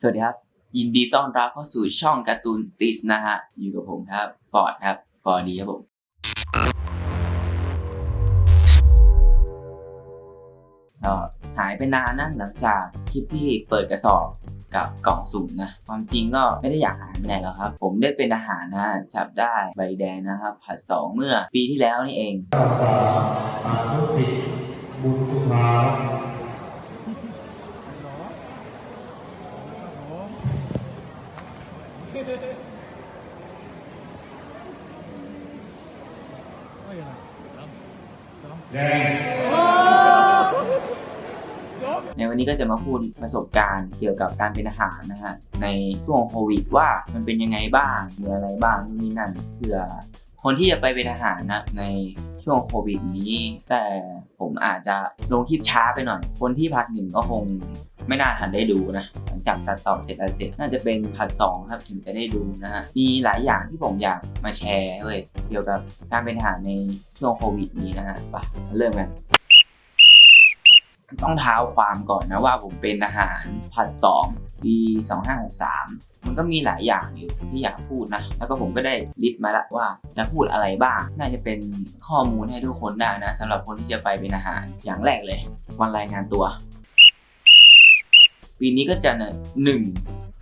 สวัสดีครับ ยินดีต้อนรับเข้าสู่ช่องการ์ตูนติสนะฮะ อยู่กับผมครับ ฟอร์ดครับ ฟอร์ดีครับผม หายไปนานนะหลังจากคลิปที่เปิดกระสอบกับกล่องสุ่มนะ ความจริงก็ไม่ได้อยากหายไปไหนหรอกครับ ผมได้เป็นทหารนะจับได้ใบแดงนะครับ ผัดสองเมื่อปีที่แล้วนี่เองข้าพเจ้าอานุสิทธิ์บุญคุณา แดง ในวันนี้ก็จะมาพูดประสบการณ์เกี่ยวกับการเป็นทหารนะฮะในช่วงโควิดว่ามันเป็นยังไงบ้างมีอะไรบ้างนู่นนี่นั่นเผื่อคนที่จะไปเป็นทหารนะในช่วงโควิดนี้ แต่ผมอาจจะลงคลิปช้าไปหน่อย คนที่พัดหนึ่งก็คง ไม่น่าทันได้ดูนะหลังจากตัดต่อเสร็จแล้วเสร็จน่าจะเป็นพัดสองครับถึงจะได้ดูนะฮะมีหลายอย่างที่ผมอยากมาแชร์เลยเกี่ยวกับการเป็นทหารในช่วงโควิดนี้นะฮะไปเริ่มกันต้องเท้าความก่อนนะว่าผมเป็นทหารผัดสองปี 2563 มันก็มีหลายอย่างอยู่ที่อยากพูดนะ แล้วก็ผมก็ได้ลิสต์มาละว่าจะพูดอะไรบ้าง น่าจะเป็นข้อมูลให้ทุกคนได้นะสำหรับคนที่จะไปเป็นทหาร อย่างแรกเลย วันรายงานตัว ปีนี้ก็จะหนึ่ง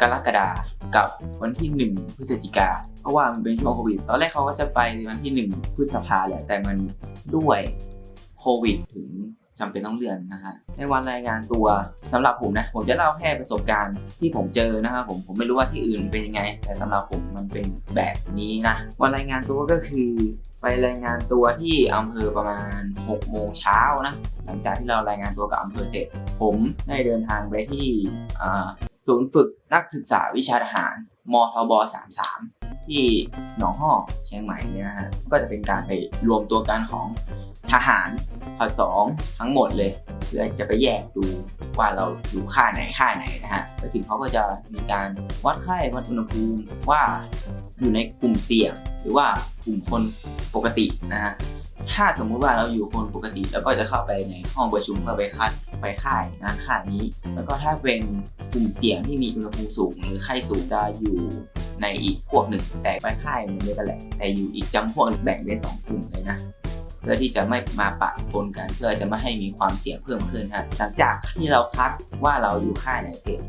กรกฎากับวันที่ 1 พฤศจิกา เพราะว่ามันเป็นช่วงโควิด ตอนแรกเขาก็จะไปวันที่ 1 พฤษภาแหละ แต่มันด้วยโควิดถึงจำเป็นต้องเลื่อนนะฮะ ในวันรายงานตัวสำหรับผมนะ ผมจะเล่าแค่ประสบการณ์ที่ผมเจอนะครับผม ผมไม่รู้ว่าที่อื่นเป็นยังไง แต่สำหรับผมมันเป็นแบบนี้นะ วันรายงานตัวก็คือ ไปรายงานตัวที่อำเภอประมาณ 6 โมงเช้านะ หลังจากที่เรารายงานตัวกับอำเภอเสร็จ ผมได้เดินทางไปที่ศูนย์ฝึกนักศึกษาวิชาทหาร มทบ 33 ที่หนองห้อเชียงใหม่เนี่ยนะฮะ ก็จะเป็นการไปรวมตัวกันของทหารผสองทั้งหมดเลย เพื่อจะไปแยกดูว่าเราอยู่ค่ายไหนค่ายไหนนะฮะไปถึงเขาก็จะมีการวัดไข้วัดอุณหภูมิว่าอยู่ในกลุ่มเสี่ยง หรือว่ากลุ่มคนปกตินะฮะถ้าสมมุติว่าเราอยู่คนปกติ แล้วก็จะเข้าไปในห้องประชุมเพื่อไปคัดไปค่ายนะค่ายนี้ แล้วก็ถ้าเป็นกลุ่มเสี่ยงที่มีอุณหภูมิสูง หรือไข้สูงจะอยู่ในอีกพวกหนึ่ง แต่ไปค่ายมันเดียวกันแหละ แต่อยู่อีกจำพวกหนึ่งแบ่งเป็นสองกลุ่มเลยนะเพื่อที่จะไม่มาปะปนกันเพื่อจะไม่ให้มีความเสี่ยงเพิ่มขึ้นฮะหลังจากที่เราคัดว่าเราอยู่ค่ายไหนเสร็จ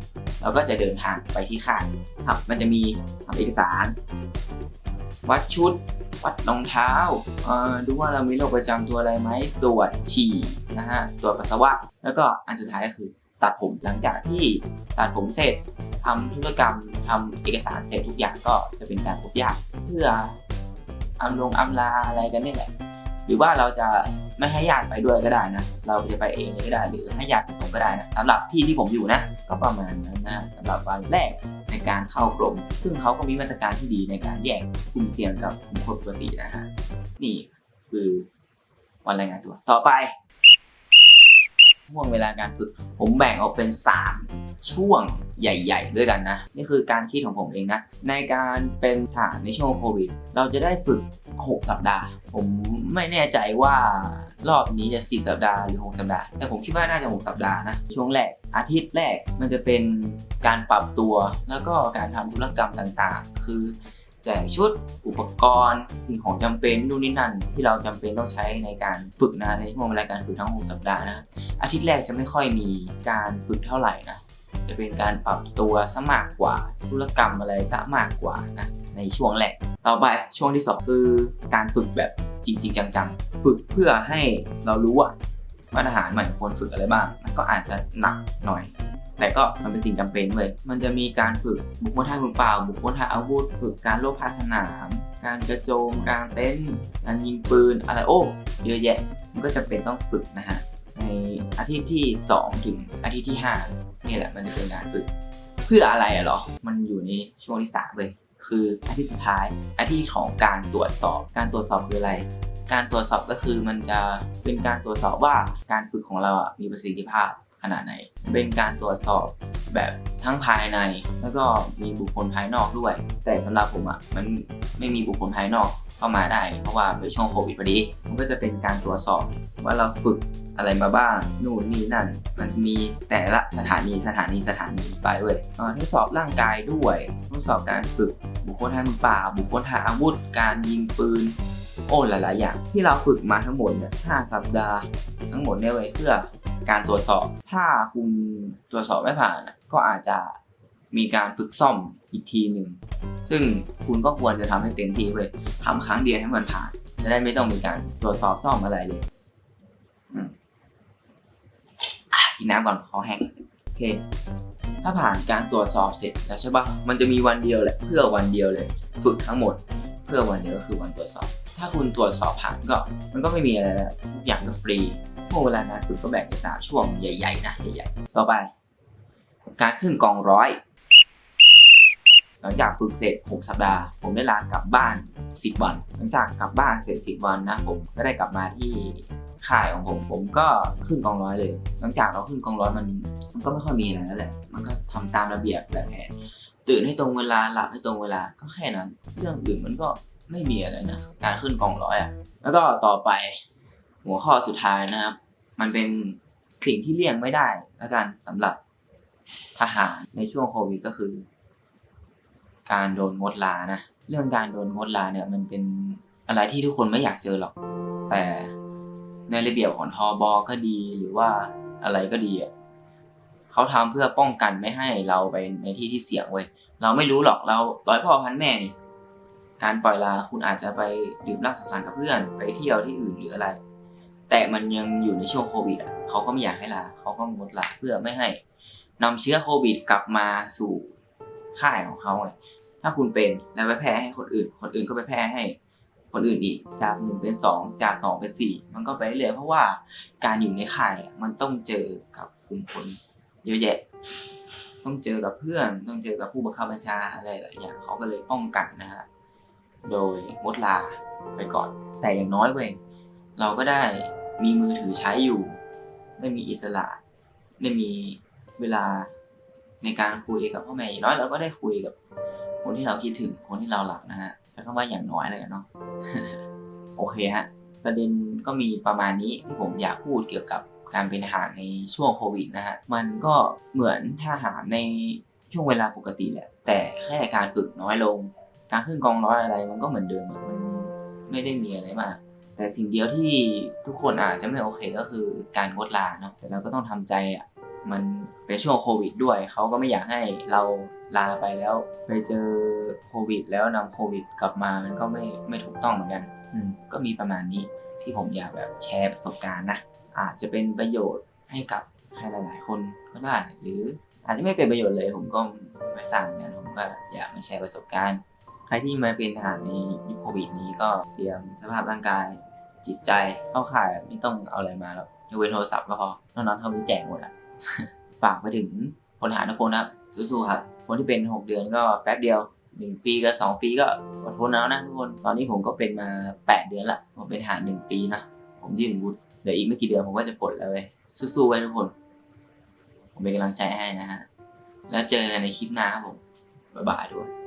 เราก็จะเดินทางไปที่ค่ายครับมันจะมีเอกสาร วัดชุด วัดรองเท้าดูว่าเรามีโรคประจำตัวอะไรไหมตรวจฉี่นะฮะตรวจปัสสาวะ แล้วก็อันสุดท้ายก็คือตัดผมหลังจากที่ตัดผมเสร็จทำธุรกรรมทำเอกสารเสร็จทุกอย่างก็จะเป็นการพบญาติเพื่ออำลงอำลาอะไรกันนี่แหละ หรือว่าเราจะไม่ให้ญาติไปด้วยก็ได้นะ เราจะไปเองเลยก็ได้หรือให้ญาติไปส่งก็ได้นะสำหรับที่ที่ผมอยู่นะ ก็ประมาณนั้นนะสำหรับวันแรก ในการเข้ากรมซึ่งเขาก็มีมาตรการที่ดีในการแยกกลุ่มเสี่ยงกับกลุ่มคนปกตินะฮะนี่คือวันรายงานตัวต่อไป ห่วงเวลาการฝึก ผมแบ่งออกเป็น 3 ช่วงใหญ่ ๆ ด้วยกันนะ นี่คือการคิดของผมเองนะ ในการเป็นทหารในช่วงโควิด เราจะได้ฝึก 6 สัปดาห์ ผมไม่แน่ใจว่ารอบนี้จะ10สัปดาห์หรือ 6 สัปดาห์ แต่ผมคิดว่าน่าจะ 6 สัปดาห์นะ ช่วงแรก อาทิตย์แรกมันจะเป็นการปรับตัว แล้วก็การทำธุรกรรมต่างๆ คือ แจกชุดอุปกรณ์สิ่งของจำเป็นนู่นนี่นั่น ที่เราจำเป็นต้องใช้ในการฝึกนะในช่วงเวลาการฝึกทั้ง 6 สัปดาห์นะอาทิตย์แรกจะไม่ค่อยมีการฝึกเท่าไหร่นะจะเป็นการปรับตัวซะมากกว่าธุรกรรมอะไรซะมากกว่านะในช่วงแรกต่อไปช่วงที่สองคือการฝึกแบบจริง ๆ จังๆ ฝึกเพื่อให้เรารู้ว่าว่าทหารใหม่ควรฝึกอะไรบ้าง มันก็อาจจะหนักหน่อย แต่ก็มันเป็นสิ่งจำเป็นเลย มันจะมีการฝึกบุคคลท่ามือเปล่า บุคคลท่าอาวุธ ฝึกการโลภาสนาม การกระโจม การเต้น การยิงปืน อะไรโอ้ เยอะแยะ มันก็จะเป็นต้องฝึกนะฮะ ในอาทิตย์ที่ 2 ถึงอาทิตย์ที่5นี่แหละมันจะเป็นการฝึก เพื่ออะไรอะเหรอ มันอยู่ในช่วงที่สาเลย คืออาทิตย์สุดท้าย อาทิตย์ของการตรวจสอบ การตรวจสอบคืออะไรการตรวจสอบก็คือมันจะเป็นการตรวจสอบว่าการฝึกของเราอะมีประสิทธิภาพ ขนาดไหน เป็นการตรวจสอบแบบทั้งภายใน แล้วก็มีบุคคลภายนอกด้วย แต่สำหรับผมอะ่ะมันไม่มีบุคคลภายนอกเข้ามาได้ เพราะว่าเป็นช่วงโควิดพอดีมันก็จะเป็นการตรวจสอบว่าเราฝึกอะไรมาบ้างนู่นนี่นั่น มันมีแต่ละสถานีสถานีสถานีไปเว้ยทดสอบร่างกายด้วยทดสอบการฝึกบุคคลทางป่า บุคคลทางอาวุธ การยิงปืน โอ้หลาย ๆ อย่าง ที่เราฝึกมาทั้งหมดเนี่ยห้าสัปดาห์ ทั้งหมดเนี่ยไว้เพื่อ การตรวจสอบ ถ้าคุณตรวจสอบไม่ผ่านก็อาจจะมีการฝึกซ่อมอีกทีหนึ่งซึ่งคุณก็ควรจะทำให้เต็มที่เลยทำครั้งเดียวให้มันผ่าน จะได้ไม่ต้องมีการตรวจสอบซ่อมอะไรเลยอืมกินน้ำก่อนคอแห้งโอเค ถ้าผ่านการตรวจสอบเสร็จแล้วใช่ปะมันจะมีวันเดียวแหละเพื่อวันเดียวเลย ฝึกทั้งหมด เพื่อวันเดียวก็คือวันตรวจสอบ ถ้าคุณตรวจสอบผ่านก็ มันก็ไม่มีอะไรแล้วทุกอย่างก็ฟรี เวลาการฝึกก็แบ่งเป็นสามช่วงใหญ่ๆนะใหญ่ๆ ต่อไป การขึ้นกองร้อย หลังจากฝึกเสร็จ 6 สัปดาห์ ผมได้ลากลับบ้าน 10 วัน หลังจากกลับบ้านเสร็จ 10 วันนะผมก็ได้กลับมาที่ค่ายของผมผมก็ขึ้นกองร้อยเลย หลังจากเราขึ้นกองร้อยมันมันก็ไม่ค่อยมีอะไรแล้วแหละ มันก็ทำตามระเบียบแบบแผนตื่นให้ตรงเวลาหลับให้ตรงเวลาก็แค่นั้น เรื่องอื่นมันก็ไม่มีอะไรนะ การขึ้นกองร้อยอะ แล้วก็ต่อไปหัวข้อสุดท้ายนะครับ มันเป็นสิ่งที่เลี่ยงไม่ได้แล้วกันสำหรับทหารในช่วงโควิดก็คือ การโดนงดลานะ เรื่องการโดนงดลาเนี่ยมันเป็นอะไรที่ทุกคนไม่อยากเจอหรอก แต่ในระเบียบของทอบอก็ดีหรือว่าอะไรก็ดีอะเขาทำเพื่อป้องกันไม่ให้เราไปในที่ที่เสี่ยงเว้ยเราไม่รู้หรอกเราร้อยพ่อพันแม่นี่ การปล่อยลาคุณอาจจะไปดื่มเหล้าสังสรรค์กับเพื่อน ไปเที่ยวที่อื่นหรืออะไร แต่มันยังอยู่ในช่วงโควิดอะเขาก็ไม่อยากให้ลาเขาก็งดลาเพื่อไม่ให้นำเชื้อโควิดกลับมาสู่ค่ายของเขาไงถ้าคุณเป็นแล้วไปแพร่ให้คนอื่น คนอื่นก็ไปแพร่ให้คนอื่นอีกจากหนึ่งเป็นสองจากสองเป็นสี่มันก็ไปเรื่อยเพราะว่าการอยู่ในค่ายมันต้องเจอกับกลุ่มคนเยอะแยะ ต้องเจอกับเพื่อนต้องเจอกับผู้บังคับบัญชาอะไรหลายอย่างเขาก็เลยป้องกันนะฮะโดยงดลาไปก่อนแต่อย่างน้อยเว้ย เราก็ได้มีมือถือใช้อยู่ ได้มีอิสระ ได้มีเวลาในการคุยกับพ่อแม่อย่างน้อยเราก็ได้คุยกับ คนที่เราคิดถึงคนที่เราหลักนะฮะใช้คำว่าอย่างน้อยเลยเนาะโอเคฮะประเด็นก็มีประมาณนี้ที่ผมอยากพูดเกี่ยวกับการเป็นทหารในช่วงโควิดนะฮะมันก็เหมือนทหารในช่วงเวลาปกติแหละ แต่แค่การฝึกน้อยลง การขึ้นกองร้อยอะไรมันก็เหมือนเดิมมันไม่ได้มีอะไรมาก แต่สิ่งเดียวที่ทุกคนอาจจะไม่โอเคก็คือการงดลาเนาะแต่เราก็ต้องทำใจอะมันเป็นช่วงโควิดด้วย เขาก็ไม่อยากให้เราลาไปแล้ว ไปเจอโควิด แล้วนำโควิด กลับมามันก็ไม่ไม่ถูกต้องเหมือนกัน อืมก็มีประมาณนี้ที่ผมอยากแบบแชร์ประสบการณ์นะอาจจะเป็นประโยชน์ให้กับใครหลาย ๆ คนก็ได้ หรืออาจจะไม่เป็นประโยชน์เลยผมก็ไม่ทราบเหมือนกันผมก็อยากมาแชร์ประสบการณ์ ใครที่มาเป็นทหารในยุคโควิดนี้ก็เตรียมสภาพร่างกาย จิตใจเข้าข่ายไม่ต้องเอาอะไรมาหรอกยกเว้นโทรศัพท์ก็พอนอกนั้นเขามีแจกหมดอะฝากไปถึงพลทหารทุกคนนะครับสู้ๆครับ คนที่เป็น 6 เดือนก็แป๊บเดียว 1 ปีกับ 2 ปีก็อดทนเอานะทุกคน ตอนนี้ผมก็เป็นมา 8 เดือนละผมเป็นทหาร 1 ปีนะ ผมยื่นวุฒิเดี๋ยวอีกไม่กี่เดือนผมก็จะปลดแล้วเว้ยสู้ๆไว้ทุกคน ผมเป็นกำลังใจให้นะฮะ แล้วเจอกันในคลิปหน้าครับผมบ๊ายบายทุกคน